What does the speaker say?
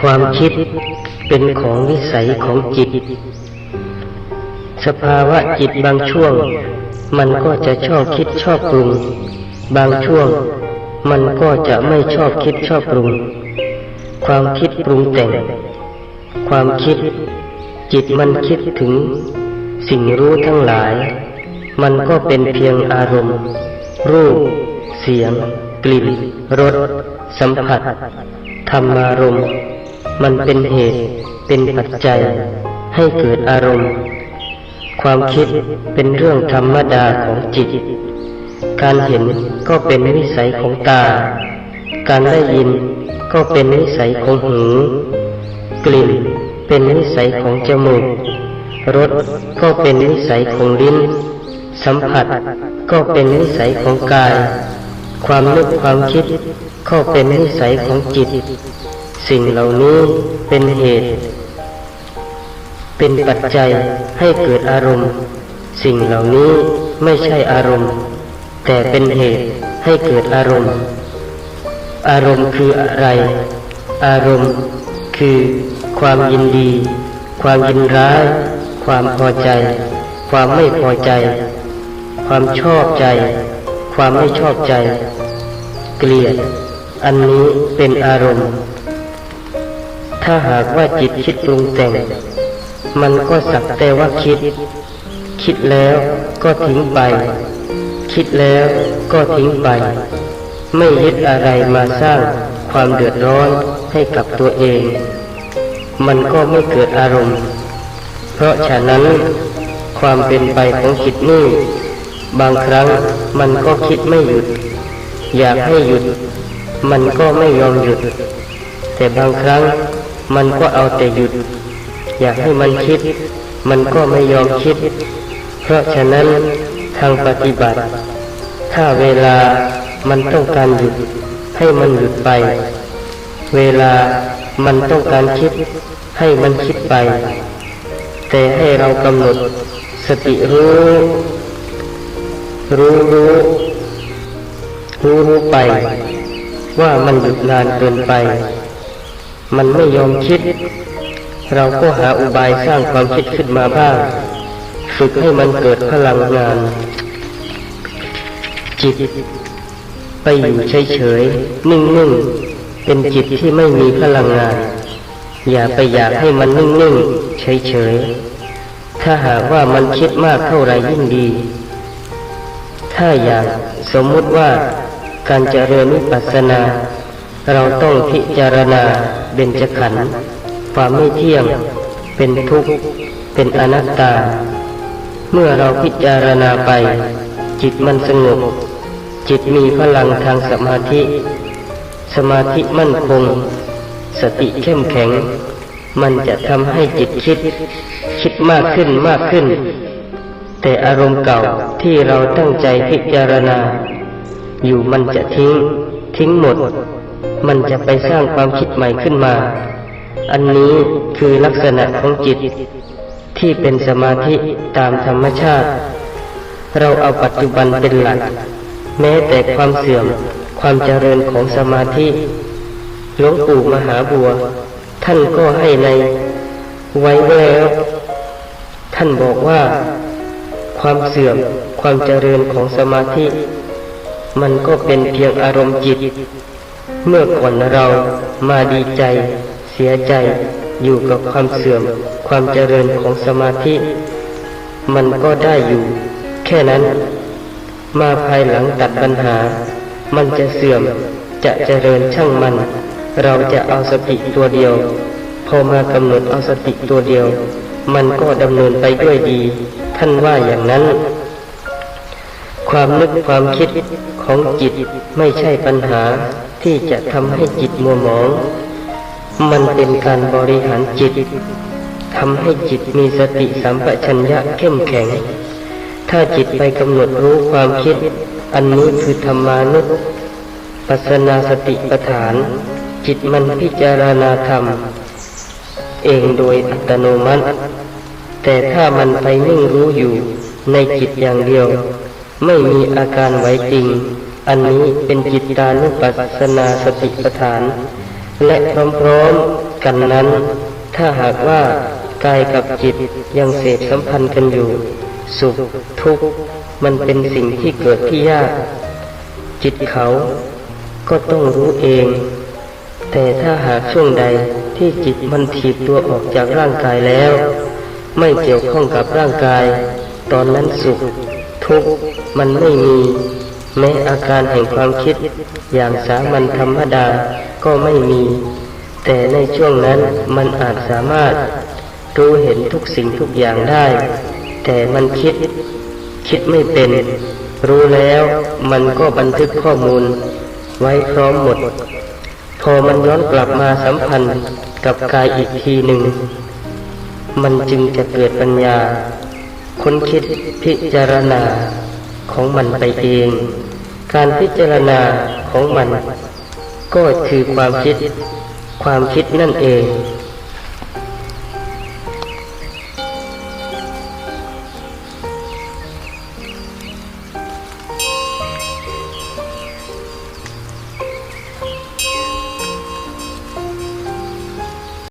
ความคิดเป็นของวิสัยของจิต สภาวะจิตบางช่วง มันก็จะชอบคิดชอบปรุง บางช่วง มันก็จะไม่ชอบคิดชอบปรุง ความคิดปรุงแต่ง ความคิด จิตมันคิดถึง สิ่งรู้ทั้งหลาย มันก็เป็นเพียงอารมณ์ รูป เสียง กลิ่นรสสัมผัสธรรมารมณ์ มันเป็นเหตุเป็นปัจจัยให้เกิดอารมณ์ ความคิดเป็นเรื่องธรรมดาของจิต การเห็นก็เป็นวิสัยของตา การได้ยินก็เป็นวิสัยของหู กลิ่นเป็นวิสัยของจมูก รสก็เป็นวิสัยของลิ้น สัมผัสก็เป็นวิสัยของกาย ความนึกความคิดก็เป็นวิสัยของจิต สิ่งเหล่านี้เป็นเหตุ เป็นปัจจัยให้เกิดอารมณ์ สิ่งเหล่านี้ไม่ใช่อารมณ์ แต่เป็นเหตุให้เกิดอารมณ์ อารมณ์คืออะไร อารมณ์คือความยินดี ความยินร้าย ความพอใจ ความไม่พอใจ ความชอบใจ ความไม่ชอบใจ เกลียด อันนี้เป็นอารมณ์ ถ้าหากว่าจิตคิดปรุงแต่ง มันก็สักแต่ว่าคิด คิดแล้วก็ทิ้งไป คิดแล้วก็ทิ้งไป ไม่ยึดอะไรมาสร้างความเดือดร้อนให้กับตัวเอง มันก็ไม่เกิดอารมณ์ เพราะฉะนั้น ความเป็นไปของจิตนี่บางครั้งมันก็คิดไม่หยุด อยากให้หยุด มันก็ไม่ยอมหยุด แต่บางครั้ง มันก็เอาแต่หยุด อยากให้มันคิด มันก็ไม่ยอมคิด เพราะฉะนั้นทางปฏิบัติ ถ้าเวลามันต้องการหยุด ให้มันหยุดไป เวลามันต้องการคิด ให้มันคิดไป แต่ให้เรากำหนดสติรู้ รู้รู้รู้รู้ไป ว่ามันหยุดนานเกินไป มันไม่ยอมคิด เราก็หาอุบายสร้างความคิดขึ้นมาบ้างฝึกให้มันเกิดพลังงาน จิต ไปอยู่เฉยๆนิ่งๆเป็นจิตที่ไม่มีพลังงาน อย่าไปอยากให้มันนิ่งๆเฉยๆถ้าหากว่ามันคิดมากเท่าไรยิ่งดี ถ้าอยากสมมุติว่าการเจริญวิปัสสนา เราต้องพิจารณาเบญจขันธ์ความไม่เที่ยง เป็นทุกข์ เป็นอนัตตา เมื่อเราพิจารณาไป จิตมันสงบ จิตมีพลังทางสมาธิ สมาธิมั่นคง สติเข้มแข็ง มันจะทำให้จิตคิด คิดมากขึ้นมากขึ้น แต่อารมณ์เก่าที่เราตั้งใจพิจารณา อยู่มันจะทิ้ง ทิ้งหมด มันจะไปสร้างความคิดใหม่ขึ้นมา อันนี้คือลักษณะของจิต ที่เป็นสมาธิตามธรรมชาติ เราเอาปัจจุบันเป็นหลัก แม้แต่ความเสื่อมความเจริญของสมาธิหลวงปู่มหาบัว ท่านก็ให้ใน ไว้แล้ว ท่านบอกว่า ความเสื่อมความเจริญของสมาธิ มันก็เป็นเพียงอารมณ์จิต เมื่อก่อนเรามาดีใจ เสียใจ อยู่กับความเสื่อม ความเจริญของสมาธิ มันก็ได้อยู่ แค่นั้น มาภายหลังตัดปัญหา มันจะเสื่อม จะเจริญช่างมัน เราจะเอาสติตัวเดียว พอมากำหนดเอาสติตัวเดียว มันก็ดำเนินไปด้วยดี ท่านว่าอย่างนั้น ความนึกความคิดของจิตไม่ใช่ปัญหา ที่จะทำให้จิตมัวหมอง มันเป็นการบริหารจิตทำให้จิตมีสติสัมปชัญญะเข้มแข็ง ถ้าจิตไปกำหนดรู้ความคิด อันนี้คือธรรมานุปัสนาสติปฐาน จิตมันพิจารณาธรรม เองโดยอัตโนมัติ แต่ถ้ามันไปนิ่งรู้อยู่ในจิตอย่างเดียว ไม่มีอาการไหวจริง อันนี้เป็นจิตตานุปัสสนาสติปัฏฐาน และพร้อมๆกันนั้น ถ้าหากว่ากายกับจิตยังเสพสัมพันธ์กันอยู่ สุขทุกข์มันเป็นสิ่งที่เกิดที่ยาก จิตเขาก็ต้องรู้เอง แต่ถ้าหากช่วงใดที่จิตมันถีบตัวออกจากร่างกายแล้ว ไม่เกี่ยวข้องกับร่างกาย ตอนนั้นสุข ทุกข์มันไม่มี แม้อาการแห่งความคิดอย่างสามัญธรรมดาก็ไม่มี แต่ในช่วงนั้นมันอาจสามารถรู้เห็นทุกสิ่งทุกอย่างได้ แต่มันคิด คิดไม่เป็น รู้แล้วมันก็บันทึกข้อมูล ไว้พร้อมหมด พอมันย้อนกลับมาสัมพันธ์กับกายอีกทีหนึ่ง มันจึงจะเกิดปัญญา ค้นคิดพิจารณาของมันไปเอง การพิจารณาของมัน ก็คือความคิด ความคิดนั่นเอง